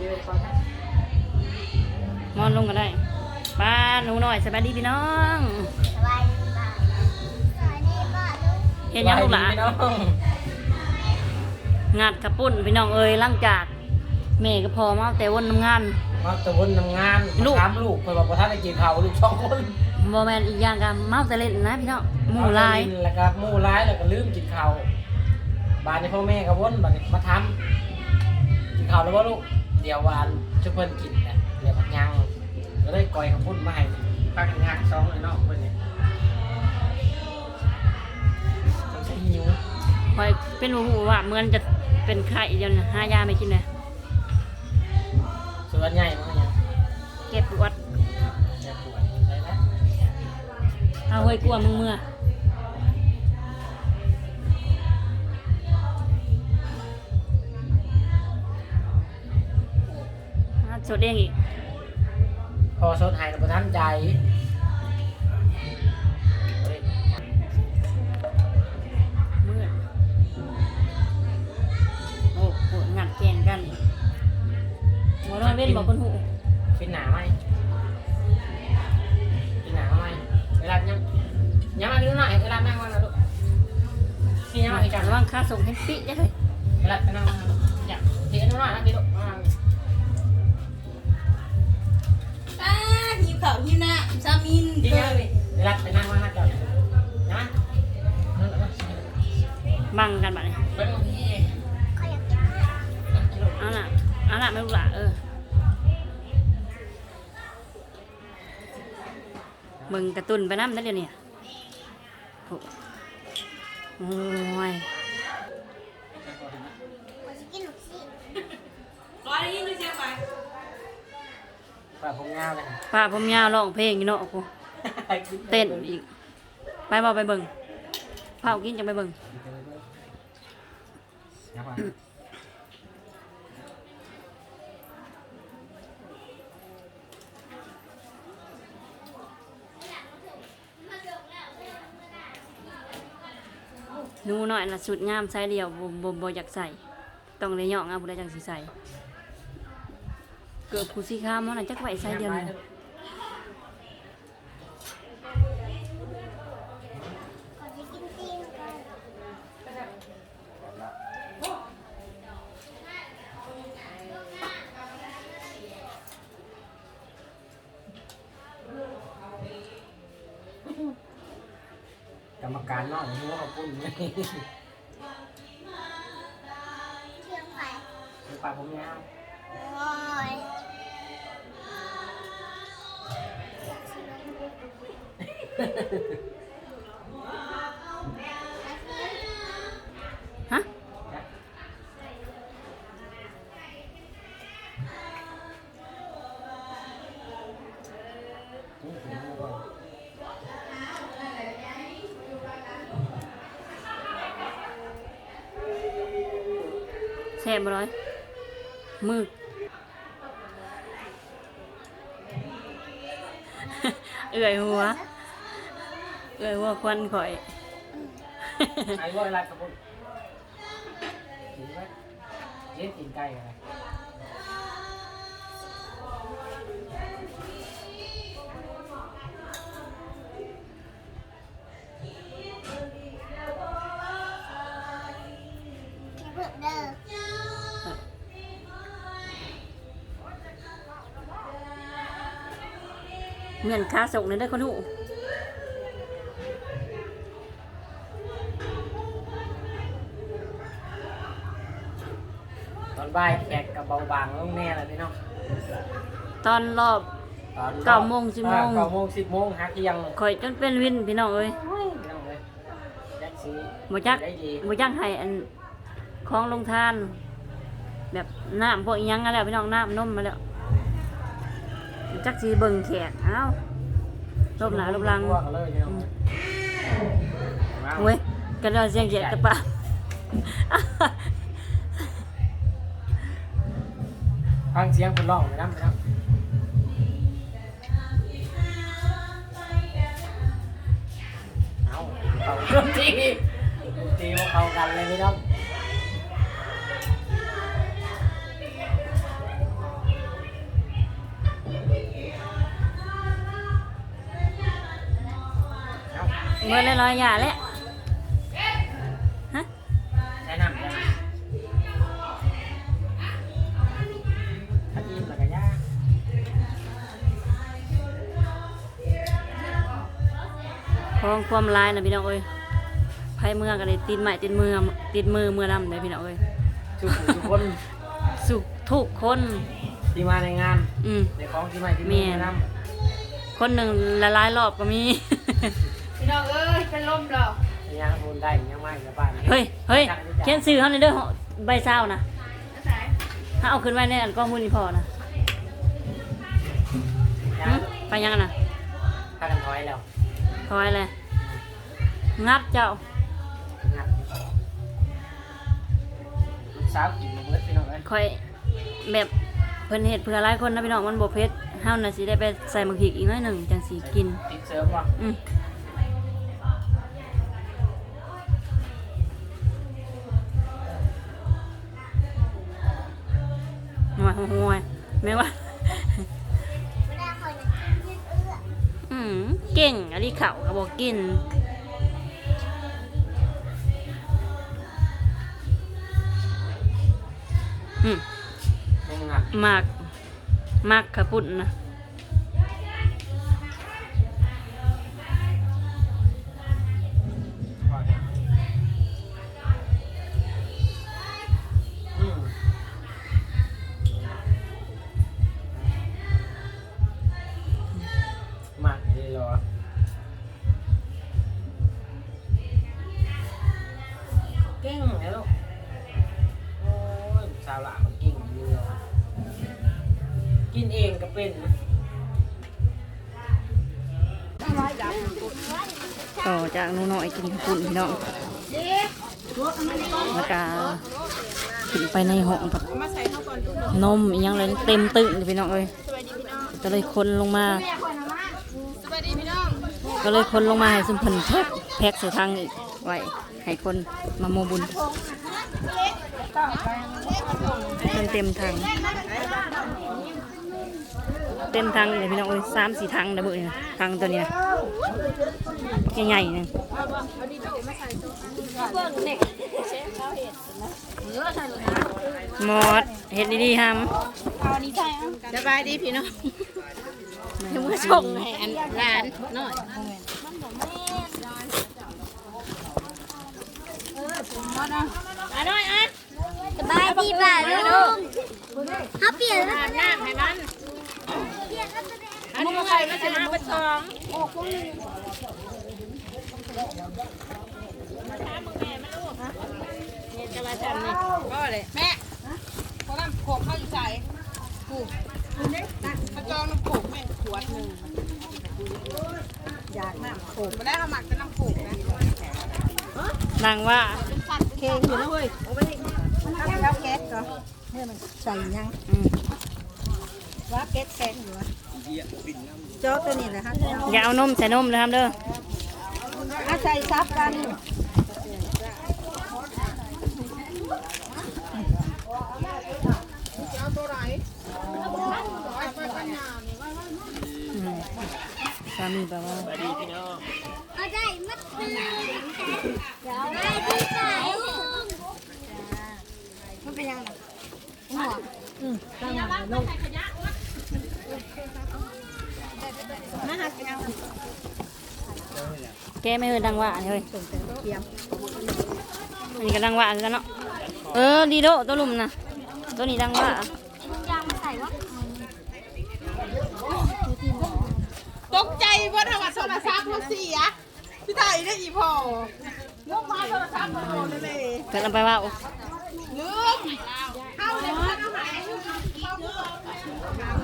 เจอก่อนนะมอนลงก็ได้ป้าหนูหน่อยสบายดีพี่น้องสวัสดีค่ะสวัสดีค่ะลูกเห็นยังลูกหลานพี่น้องงานกระปุ่นพี่น้องเอ้ยหลังจากแม่ก็พอมาแต่วันทำงานมาตะวันทำงานลูกถามลูกเพิ่นบอกว่าท่านได้กินข้าวลูกสองคนบอแมนอีกอย่างกันเมาแต่เล่นนะพี่น้องหมู่หลายเอแต่ลิ้นแล้วก็หมู่หลายแล้วก็ลืมกินข้าวบ้านนี้พ่อแม่ก็วนบัดนี้มาทำกินข้าวแล้วบ่ลูก เดี๋ยวหวานชุบเพิ่นกินนะเดี๋ยวพักยังก็เลยก่อยข้าวปุ้นมาให้ปักงานสองเลยเนาะเพิ่นเนี่ยต้องใช้หิวคอยเป็นหูว่าเหมือนจะเป็นไข้เดียวนะหายาไม่กินเลยส่วนใหญ่มันก็ยังเก็บปวดจะปวดใช่ไหมเอาเฮ้ยกลัวมึงเมื่อ สดเองอีก พอสดหายกับท่านใจเฮ้ยเมื่อโอ้โหงัดแกงกันหมอนอนเว้นบอกคนหูฟินหนาไหมฟินหนาไหมเวลายังยังมาดูหน่อยเวลานั่งวันนะลูกนี่ยังมาอีกจังระวังค่าส่งให้ปิได้เลยเวลานั่งอยากเดี๋ยวหน่อยนะพี่ลูก ป้าหิวข้าวหิวหน้ำซามินดีงามเลยเวลาไปนั่งวันนะจ๊ะนะบังกันบัดนี้เป็นพี่เอากกินเอันน่ะเอันน่ะไม่รู้ละเออมึงกระตุ้นไปน้ำได้เดียวเนี้โอ้โอ้ย เขาจะกินหนูสิ แบบผมงามเลยป้าผมยาวร้องเพลงอยู่เนาะกูเต้นอีก ไปบอกไปเบิ่งเผากินจังไปเบิ่งหนูหน่อยน่ะสุดงามใส่เดียวบ่บ่บ่อยากใส่ ต้องเลยเหยาะงามผู้ใดจังสิใส่ เกิดผู้สีขาวมันน่ะจักไว้ใส่เดียวนี่เขาจะกินตีนกันกรรมการนอกหัวเขาปุ้นเลยเที่ยงไข่ปากผมยาวโอ้ย ฮะแซ่บร้อย มือเอื่อยหัว เอื่อยหัวควันข่อยไอ้ว่าอะไรกับผมกินไหมเย็นกินไก่อะไรกินเพื่อนเด้อเหมือนค้าส่งเลยได้อคนหู ตอน บ่ายแขกกับเบาบางลงแน่เลยพี่น้องตอนรอบ ตอนเก้าโมงสิบโมง เก้าโมงสิบโมงหาเที่ยงข่อยจนเป็นวินพี่น้องเอ้ยพี่น้องเลยแจ็คซีบ่จักได้ดีบ่จักให้อันของลงทาน แบบน้ำพวกอิหยังกันแล้วพี่น้องน้ำนมมาแล้วจักสีเบิ่งแขกเอ้าลบหนาลบหลัง ทั่วกันเลยพี่น้องว้าวเว้ยกันเราเสียงแขกกระปะ ฟังเสียงคนร้องไปน้ำไปน้เอาเอาดนตรีดนตรีาเข้ากันเลยพี่น้องเมื่อไรลอยอย่าแล้ว คองความลายนะพี่น้องเอ้ยไพ่เมื่อกันเลยติดไม้ติดมือติดมือมือลำเลยพี่น้องเอ้ยทุกทุกคนสุขทุกคนที่มาในงานอืมในของที่ใหม่ที่แม่มีน้คนหนึ่งละลายรอบก็มีพี่น้องเอ้ยเป็นลมแล้วำยังพูนได้ยังไม่กับบ้านเฮ้ยเฮ้ยเขียนซื้อเขาในอยเด้อใบเศร้านะแล้วไหนถ้าเอาขึ้นไว้ในอันกล้องมือนี่พอนะยัหึงไปยังนะพากันถอยแล้วถอยเลย งัดเจ้างัดลูกสาวกินมาเบิดพี่น้องเอ้ยคอยแบบเพิ่นเฮ็ดเพื่อหลายคนนะพี่น้องมันบ่เผ็ดเฮาน่ะสิได้ไปใส่หมึกพริกอีกหน้อยหนึ่งจังสิกินติดเสริมว่ะอืมห่วยห่วยแม่งว่าอืมเก่งอันนี้เขาก็บอกกิน อืมไม่งัดมากมากขะปุ่นนะ กินเองก็เป็นต่อจากหนูน้อยกินขะปุ่นพี่น้องแล้วก็ขึ้นไปในห้องแบบมอนทุกนมอีหยังเลยเต็มตึ้งพี่น้องเอ้ยก็เลยคนลงมา ก็เลยคนลงมาให้ซุมเพิ่นแพ็คแพ็คใส่ทางอีกไว้ให้คนมาโมบุญเต็มเต็มทาง เต็มทางเลยพี่น้องเอ้ยสามสี่ทางนะเบื่อทางตัวเนี้ยใหญ่ๆนึงหมดเห็ดดีๆฮัมเอาอันนี้ใช่อะสบายดีพี่น้องเดี๋ยวมาส่งให้อันร้านหน่อยอันน้อยอะสบายดีป่ะลุงเขาเปลี่ยนแล้วอาบน้ำให้มัน อันนี้ใครมาจะมาเป็นสองเนี่ยจะมาทำนี่ก็เลยแม่เขาทำโขกเข้าอยู่ใส่ผูกกระจองน้ำโขกแม่ขวดหนึ่งอยากน้ำโขกไม่ได้ทำหมักเป็นน้ำโขกนะนางว่าเคงอยู่นะเว้ยเอาไปแล้วแก๊สก็เมื่อมันใส่ยังอืม ว่าแก๊สแข็งอยู่วะโจ๊กตัวนี้เลยฮะอย่าเอานมใส่นมเลยครับเด้ออาใส่ซับกันอืมสามีแบบว่าเอาได้มัดปืนเดี๋ยวได้ที่ไหนมันเป็นยังไงหัวนะฮะเป็นยัง แกไม่เคยดังว่าเลยอันนี้ก็ดังว่าคือกันเนาะ เออ ดีโดตัวลุ่มนะตัวนี้ดังว่ายางมาใส่วะตกใจว่าทำมาโทรศัพท์เขาเสียพี่ไทยได้อีพอลูกมาโทรศัพท์มาโดนเลยเกิดลงไปว่าโอ้ลืมเข้าเลยว่าเอาหาย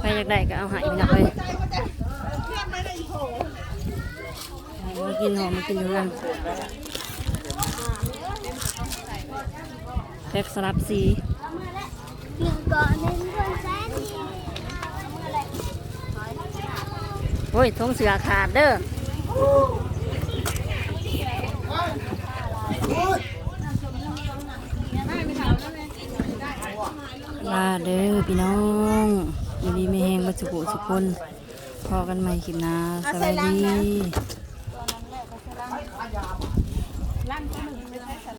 ใครอยากได้ก็เอาหายไปนะเว้ย ม่ได้อีพอมากินหอมมากินอยู่กันแพ็กสลับสีหนึ่งก่อนหนึ่งคนแสนดีโอ้ยทงเสือขาดเด้อลาเด้อพี่น้องยินดีไม่แห้งมาสุกุสุคน พอกันใหม่คลิปหน้าสวัสดี